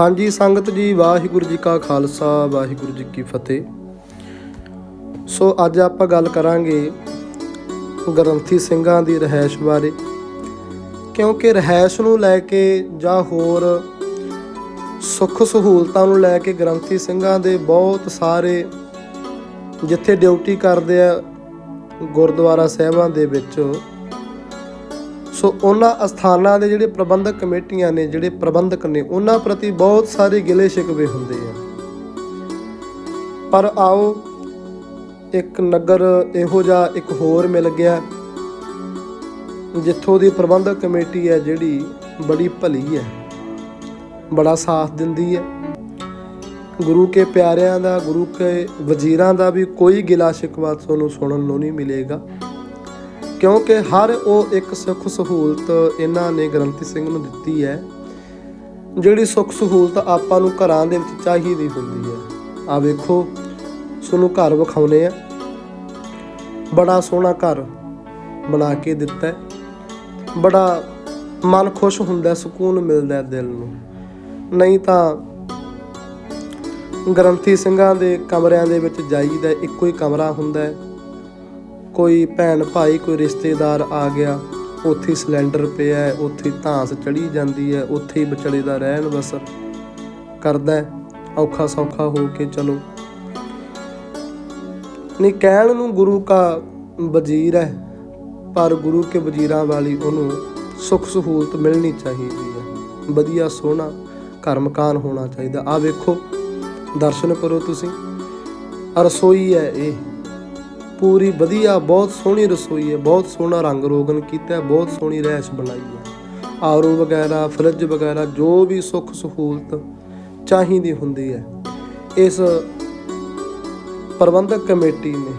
ਹਾਂਜੀ, ਸੰਗਤ ਜੀ, ਵਾਹਿਗੁਰੂ ਜੀ ਕਾ ਖਾਲਸਾ, ਵਾਹਿਗੁਰੂ ਜੀ ਕੀ ਫਤਿਹ। ਸੋ ਅੱਜ ਆਪਾਂ ਗੱਲ ਕਰਾਂਗੇ ਗ੍ਰੰਥੀ ਸਿੰਘਾਂ ਦੀ ਰਹਿائش ਬਾਰੇ। ਕਿਉਂਕਿ ਰਹਿائش ਨੂੰ ਲੈ ਕੇ ਜਾਂ ਹੋਰ ਸੁੱਖ ਸਹੂਲਤਾਂ ਨੂੰ ਲੈ ਕੇ ਗ੍ਰੰਥੀ ਸਿੰਘਾਂ ਦੇ ਬਹੁਤ ਸਾਰੇ ਜਿੱਥੇ ਡਿਊਟੀ ਕਰਦੇ ਆ ਗੁਰਦੁਆਰਾ ਸਾਹਿਬਾਂ ਦੇ ਵਿੱਚ ਸੋ ਉਹਨਾਂ ਅਸਥਾਨਾਂ ਦੇ ਜਿਹੜੇ ਪ੍ਰਬੰਧਕ ਕਮੇਟੀਆਂ ਨੇ, ਜਿਹੜੇ ਪ੍ਰਬੰਧਕ ਨੇ, ਉਹਨਾਂ ਪ੍ਰਤੀ ਬਹੁਤ ਸਾਰੇ ਗਿਲੇ ਸ਼ਿਕਵੇ ਹੁੰਦੇ ਆ। ਪਰ ਆਓ ਇੱਕ ਨਗਰ ਇਹੋ ਜਿਹਾ ਇੱਕ ਹੋਰ ਮਿਲ ਗਿਆ, ਜਿੱਥੋਂ ਦੀ ਪ੍ਰਬੰਧਕ ਕਮੇਟੀ ਹੈ ਜਿਹੜੀ ਬੜੀ ਭਲੀ ਹੈ, ਬੜਾ ਸਾਥ ਦਿੰਦੀ ਹੈ। ਗੁਰੂ ਕੇ ਪਿਆਰਿਆਂ ਦਾ, ਗੁਰੂ ਕੇ ਵਜ਼ੀਰਾਂ ਦਾ ਵੀ ਕੋਈ ਗਿਲਾ ਸ਼ਿਕਵਾ ਤੁਹਾਨੂੰ ਸੁਣਨ ਨੂੰ ਨਹੀਂ ਮਿਲੇਗਾ। ਕਿਉਂਕਿ ਹਰ ਉਹ ਇੱਕ ਸੁੱਖ ਸਹੂਲਤ ਇਹਨਾਂ ਨੇ ਗ੍ਰੰਥੀ ਸਿੰਘ ਨੂੰ ਦਿੱਤੀ ਹੈ, ਜਿਹੜੀ ਸੁੱਖ ਸਹੂਲਤ ਆਪਾਂ ਨੂੰ ਘਰਾਂ ਦੇ ਵਿੱਚ ਚਾਹੀਦੀ ਹੁੰਦੀ ਹੈ। ਆ ਵੇਖੋ ਤੁਹਾਨੂੰ ਘਰ ਵਿਖਾਉਨੇ ਆ। ਬੜਾ ਸੋਹਣਾ ਘਰ ਬਣਾ ਕੇ ਦਿੱਤਾ ਬੜਾ ਮਨ ਖੁਸ਼ ਹੁੰਦਾ, ਸਕੂਨ ਮਿਲਦਾ ਦਿਲ ਨੂੰ। ਨਹੀਂ ਤਾਂ ਗ੍ਰੰਥੀ ਸਿੰਘਾਂ ਦੇ ਕਮਰਿਆਂ ਦੇ ਵਿੱਚ ਜਾਈਦਾ, ਇੱਕੋ ਹੀ ਕਮਰਾ ਹੁੰਦਾ ਹੈ। ਕੋਈ ਭੈਣ ਭਾਈ, ਕੋਈ ਰਿਸ਼ਤੇਦਾਰ ਆ ਗਿਆ, ਉੱਥੇ ਸਿਲੰਡਰ ਪਿਆ ਹੈ, ਉੱਥੇ ਹੀ ਧਾਂਸ ਚੜੀ ਜਾਂਦੀ ਹੈ, ਉੱਥੇ ਹੀ ਵਿਚਲੇ ਦਾ ਰਹਿਣ ਬਸਰ ਕਰਦਾ ਔਖਾ ਸੌਖਾ ਹੋ ਕੇ ਚਲੋ। ਨਹੀਂ, ਕਹਿਣ ਨੂੰ ਗੁਰੂ ਕਾ ਵਜ਼ੀਰ ਹੈ, ਪਰ ਗੁਰੂ ਕੇ ਵਜ਼ੀਰਾਂ ਵਾਲੀ ਉਹਨੂੰ ਸੁੱਖ ਸਹੂਲਤ ਮਿਲਣੀ ਚਾਹੀਦੀ ਹੈ। ਵਧੀਆ, ਸੋਹਣਾ ਘਰ ਮਕਾਨ ਹੋਣਾ ਚਾਹੀਦਾ। ਆ ਵੇਖੋ, ਦਰਸ਼ਨ ਕਰੋ ਤੁਸੀਂ। ਰਸੋਈ ਹੈ ਇਹ। ਪੂਰੀ ਵਧੀਆ, ਬਹੁਤ ਸੋਹਣੀ ਰਸੋਈ ਹੈ, ਬਹੁਤ ਸੋਹਣਾ ਰੰਗ ਰੋਗਨ ਕੀਤਾ ਬਹੁਤ ਸੋਹਣੀ ਰਹਿਸ਼ ਬਣਾਈ ਹੈ। ਆਰੂ ਵਗੈਰਾ, ਫਰਿੱਜ ਵਗੈਰਾ, ਜੋ ਵੀ ਸੁੱਖ ਸਹੂਲਤ ਚਾਹੀਦੀ ਹੁੰਦੀ ਹੈ। ਇਸ ਪ੍ਰਬੰਧਕ ਕਮੇਟੀ ਨੇ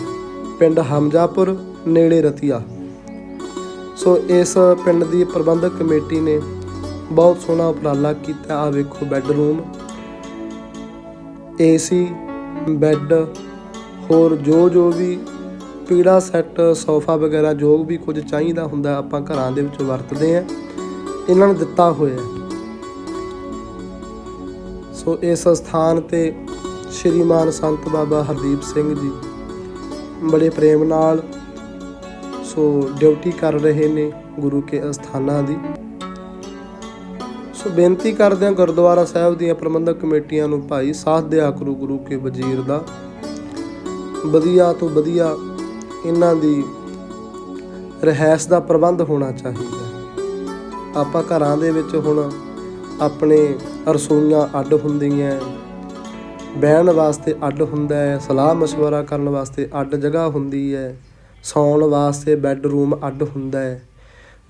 ਪਿੰਡ ਹਮਜਾਪੁਰ, ਨੇੜੇ ਰਤੀਆ। ਸੋ ਇਸ ਪਿੰਡ ਦੀ ਪ੍ਰਬੰਧਕ ਕਮੇਟੀ ਨੇ ਬਹੁਤ ਸੋਹਣਾ ਉਪਰਾਲਾ ਕੀਤਾ। ਆ ਵੇਖੋ ਬੈੱਡਰੂਮ, ਏਸੀ, ਬੈੱਡ, ਹੋਰ ਜੋ ਜੋ ਵੀ ਪੀੜਾ, ਸੈੱਟ, ਸੋਫਾ ਵਗੈਰਾ ਜੋ ਵੀ ਕੁਝ ਚਾਹੀਦਾ ਹੁੰਦਾ ਆਪਾਂ ਘਰਾਂ ਦੇ ਵਿੱਚ ਵਰਤਦੇ ਆ ਇਹਨਾਂ ਨੂੰ ਦਿੱਤਾ ਹੋਇਆ ਸੋ ਇਸ ਸਥਾਨ ਤੇ ਸ਼੍ਰੀਮਾਨ ਸੰਤ ਬਾਬਾ ਹਰਦੀਪ ਸਿੰਘ ਜੀ ਬੜੇ ਪ੍ਰੇਮ ਨਾਲ ਸੋ ਡਿਊਟੀ ਕਰ ਰਹੇ ਨੇ ਗੁਰੂ ਕੇ ਅਸਥਾਨਾਂ ਦੀ। ਸੋ ਬੇਨਤੀ ਕਰਦੇ ਹਾਂ ਗੁਰਦੁਆਰਾ ਸਾਹਿਬ ਦੀਆਂ ਪ੍ਰਬੰਧਕ ਕਮੇਟੀਆਂ ਨੂੰ ਭਾਈ ਸਾਥ ਦਿਆ ਕਰੋ ਗੁਰੂ ਕੇ ਵਜ਼ੀਰ ਦਾ। ਵਧੀਆ ਤੋਂ ਵਧੀਆ ਇਹਨਾਂ ਦੀ ਰਹਿائش ਦਾ ਪ੍ਰਬੰਧ ਹੋਣਾ ਚਾਹੀਦਾ ਆਪਾਂ ਘਰਾਂ ਦੇ ਵਿੱਚ ਹੁਣ ਆਪਣੇ ਰਸੋਈਆਂ ਅੱਡ ਹੁੰਦੀਆਂ ਬਹਿਣ ਵਾਸਤੇ ਅੱਡ ਹੁੰਦਾ ਹੈ, ਸਲਾਹ مشورہ ਕਰਨ ਵਾਸਤੇ ਅੱਡ ਜਗ੍ਹਾ ਹੁੰਦੀ ਹੈ। ਸੌਣ ਵਾਸਤੇ ਬੈੱਡਰੂਮ ਅੱਡ ਹੁੰਦਾ ਹੈ।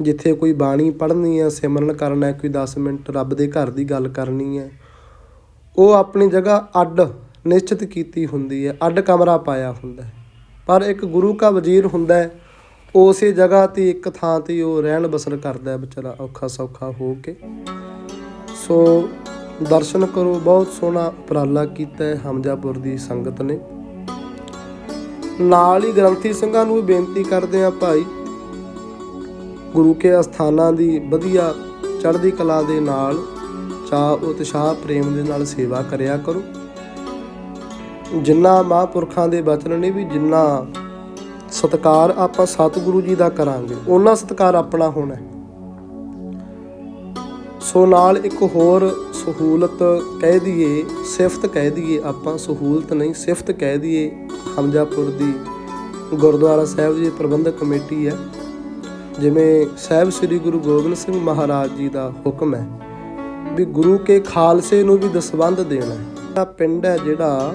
ਜਿੱਥੇ ਕੋਈ ਬਾਣੀ ਪੜ੍ਹਨੀ ਹੈ, ਸਿਮਰਨ ਕਰਨਾ ਹੈ, ਕੋਈ 10 ਮਿੰਟ ਰੱਬ ਦੇ ਘਰ ਦੀ ਗੱਲ ਕਰਨੀ ਹੈ। ਉਹ ਆਪਣੀ ਜਗ੍ਹਾ ਅੱਡ ਨਿਸ਼ਚਿਤ ਕੀਤੀ ਹੁੰਦੀ ਹੈ, ਅੱਡ ਕਮਰਾ ਪਾਇਆ ਹੁੰਦਾ ਹੈ। ਪਰ ਇੱਕ ਗੁਰੂ ਕਾ ਵਜ਼ੀਰ ਹੁੰਦਾ ਉਸੇ ਜਗ੍ਹਾ ਤੇ ਇੱਕ ਥਾਂ ਤੇ ਉਹ ਰਹਿਣ ਬਸਰ ਕਰਦਾ ਵਿਚਾਰਾ ਔਖਾ ਸੌਖਾ ਹੋ ਕੇ। ਸੋ ਦਰਸ਼ਨ ਕਰੋ, ਬਹੁਤ ਸੋਹਣਾ ਉਪਰਾਲਾ ਕੀਤਾ ਹੈ ਹਮਜਾਪੁਰ ਦੀ ਸੰਗਤ ਨੇ। ਨਾਲ ਹੀ ਗ੍ਰੰਥੀ ਸਿੰਘਾਂ ਨੂੰ ਵੀ ਬੇਨਤੀ ਕਰਦੇ ਆ ਭਾਈ, ਗੁਰੂ ਕੇ ਅਸਥਾਨਾਂ ਦੀ ਵਧੀਆ ਚੜ੍ਹਦੀ ਕਲਾ ਦੇ ਨਾਲ ਚਾਹ ਉਤਸ਼ਾਹ ਪ੍ਰੇਮ ਦੇ ਨਾਲ ਸੇਵਾ ਕਰਿਆ ਕਰੋ। ਜਿੰਨਾ ਮਹਾਂਪੁਰਖਾਂ ਦੇ ਬਚਨ ਨੇ ਵੀ ਜਿੰਨਾ ਸਤਕਾਰ ਆਪਾਂ ਸਤਿਗੁਰੂ ਜੀ ਦਾ ਕਰਾਂਗੇ, ਉਹਨਾਂ ਸਤਕਾਰ ਆਪਣਾ ਹੋਣਾ ਹੈ। ਸੋ ਨਾਲ ਇੱਕ ਹੋਰ ਸਹੂਲਤ ਕਹਿ ਦਈਏ, ਸਿਫਤ ਕਹਿ ਦਈਏ ਆਪਾਂ, ਸਹੂਲਤ ਨਹੀਂ, ਸਿਫਤ ਕਹਿ ਦਈਏ ਹਮਜਾਪੁਰ ਦੀ ਗੁਰਦੁਆਰਾ ਸਾਹਿਬ ਦੀ ਪ੍ਰਬੰਧਕ ਕਮੇਟੀ ਹੈ। ਜਿਵੇਂ ਸਾਹਿਬ ਸ੍ਰੀ ਗੁਰੂ ਗੋਬਿੰਦ ਸਿੰਘ ਮਹਾਰਾਜ ਜੀ ਦਾ ਹੁਕਮ ਹੈ ਵੀ ਗੁਰੂ ਕੇ ਖਾਲਸੇ ਨੂੰ ਵੀ ਦਸਵੰਧ ਦੇਣਾ ਹੈ। ਪਿੰਡ ਹੈ ਜਿਹੜਾ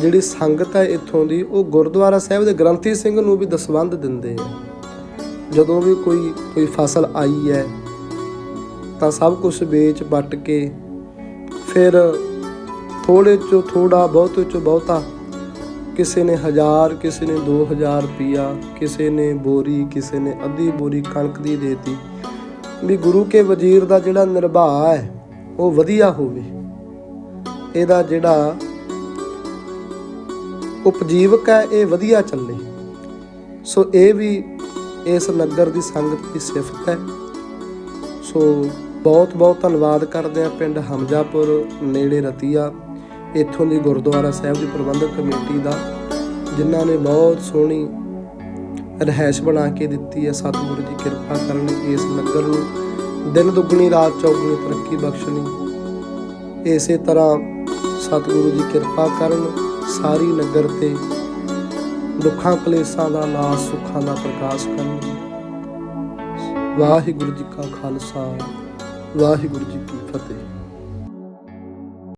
ਜਿਹੜੀ ਸੰਗਤ ਹੈ ਇੱਥੋਂ ਦੀ, ਉਹ ਗੁਰਦੁਆਰਾ ਸਾਹਿਬ ਦੇ ਗ੍ਰੰਥੀ ਸਿੰਘ ਨੂੰ ਵੀ ਦਸਵੰਧ ਦਿੰਦੇ ਆ। ਜਦੋਂ ਵੀ ਕੋਈ ਕੋਈ ਫਸਲ ਆਈ ਹੈ, ਤਾਂ ਸਭ ਕੁਝ ਵੇਚ ਵੱਟ ਕੇ ਫਿਰ ਥੋੜੇ ਚੋਂ ਥੋੜਾ ਬਹੁਤੇ ਚੋਂ ਬਹੁਤਾ ਕਿਸੇ ਨੇ ਹਜ਼ਾਰ, ਕਿਸੇ ਨੇ 2000 ਰੁਪਿਆ ਕਿਸੇ ਨੇ ਬੋਰੀ, ਕਿਸੇ ਨੇ ਅੱਧੀ ਬੋਰੀ ਕਣਕ ਦੀ ਦੇਤੀ। ਵੀ ਗੁਰੂ ਕੇ ਵਜ਼ੀਰ ਦਾ ਜਿਹੜਾ ਨਿਰਵਾਹ ਹੈ, ਉਹ ਵਧੀਆ ਹੋਵੇ। ਇਹਦਾ ਜਿਹੜਾ ਉਪਜੀਵਕ ਹੈ, ਇਹ ਵਧੀਆ ਚੱਲੇ। ਸੋ ਇਹ ਵੀ ਇਸ ਨਗਰ ਦੀ ਸੰਗਤ ਦੀ ਸਿਫਤ ਹੈ। ਸੋ ਬਹੁਤ ਬਹੁਤ ਧੰਨਵਾਦ ਕਰਦੇ ਆ ਪਿੰਡ ਹਮਜਾਪੁਰ, ਨੇੜੇ ਰਤੀਆ, ਇੱਥੋਂ ਦੀ ਗੁਰਦੁਆਰਾ ਸਾਹਿਬ ਦੀ ਪ੍ਰਬੰਧਕ ਕਮੇਟੀ ਦਾ, ਜਿਨ੍ਹਾਂ ਨੇ ਬਹੁਤ ਸੋਹਣੀ ਰਹਿائش ਬਣਾ ਕੇ ਦਿੱਤੀ ਹੈ। ਸਤਿਗੁਰੂ ਜੀ ਕਿਰਪਾ ਕਰਨ ਇਸ ਨਗਰ ਨੂੰ ਦਿਨ ਦੁੱਗਣੀ, ਰਾਤ ਚੌਗਣੀ ਤਰੱਕੀ ਬਖਸ਼ਣੀ। ਇਸੇ ਤਰ੍ਹਾਂ ਸਤਿਗੁਰੂ ਜੀ ਕਿਰਪਾ ਕਰਨ ਸਾਰੀ ਨਗਰ ਤੇ ਦੁੱਖਾਂ, ਕਲੇਸ਼ਾਂ ਦਾ ਨਾਸ, ਸੁੱਖਾਂ ਦਾ ਪ੍ਰਕਾਸ਼ ਕਰਨ ਵਾਹਿਗੁਰੂ ਜੀ ਕਾ ਖਾਲਸਾ, ਵਾਹਿਗੁਰੂ ਜੀ ਕੀ ਫਤਿਹ।